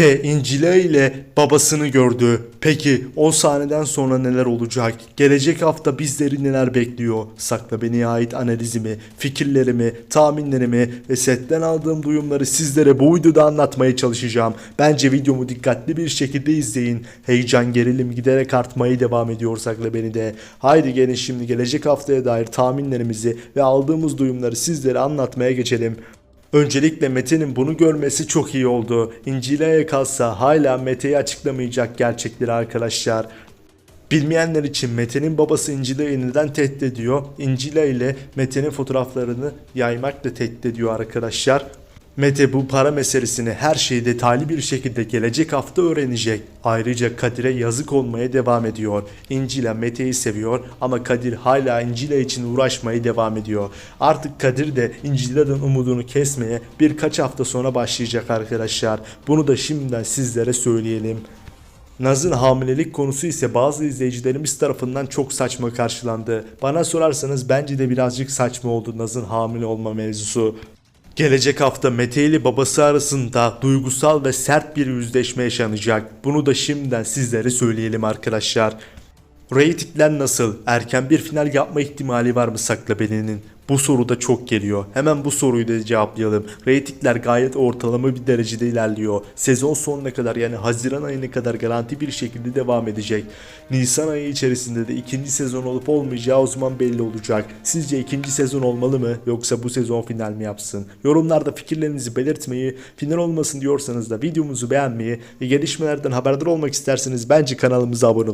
de İncila ile babasını gördü. Peki o sahneden sonra neler olacak? Gelecek hafta bizleri neler bekliyor? Sakla Beni'ye ait analizimi, fikirlerimi, tahminlerimi ve setten aldığım duyumları sizlere bu videoda anlatmaya çalışacağım. Bence videomu dikkatli bir şekilde izleyin. Heyecan gerilim giderek artmaya devam ediyor Sakla Beni de. Haydi gelin şimdi gelecek haftaya dair tahminlerimizi ve aldığımız duyumları sizlere anlatmaya geçelim. Öncelikle Mete'nin bunu görmesi çok iyi oldu. İncil'e kalsa hala Mete'yi açıklamayacak gerçekleri arkadaşlar. Bilmeyenler için Mete'nin babası İncil'i neden tehdit ediyor? İncila ile Mete'nin fotoğraflarını yaymakla tehdit ediyor arkadaşlar. Mete bu para meselesini her şeyi detaylı bir şekilde gelecek hafta öğrenecek. Ayrıca Kadir'e yazık olmaya devam ediyor. İncila Mete'yi seviyor ama Kadir hala İncila için uğraşmaya devam ediyor. Artık Kadir de İncila'dan umudunu kesmeye birkaç hafta sonra başlayacak arkadaşlar. Bunu da şimdiden sizlere söyleyelim. Naz'ın hamilelik konusu ise bazı izleyicilerimiz tarafından çok saçma karşılandı. Bana sorarsanız bence de birazcık saçma oldu Naz'ın hamile olma mevzusu. Gelecek hafta Mete ile babası arasında duygusal ve sert bir yüzleşme yaşanacak. Bunu da şimdiden sizlere söyleyelim arkadaşlar. Ratingler nasıl? Erken bir final yapma ihtimali var mı Sakla Beni'nin? Bu soru da çok geliyor. Hemen bu soruyu da cevaplayalım. Ratingler gayet ortalama bir derecede ilerliyor. Sezon sonuna kadar yani Haziran ayına kadar garanti bir şekilde devam edecek. Nisan ayı içerisinde de ikinci sezon olup olmayacağı o zaman belli olacak. Sizce ikinci sezon olmalı mı yoksa bu sezon final mi yapsın? Yorumlarda fikirlerinizi belirtmeyi, final olmasın diyorsanız da videomuzu beğenmeyi ve gelişmelerden haberdar olmak isterseniz bence kanalımıza abone olun.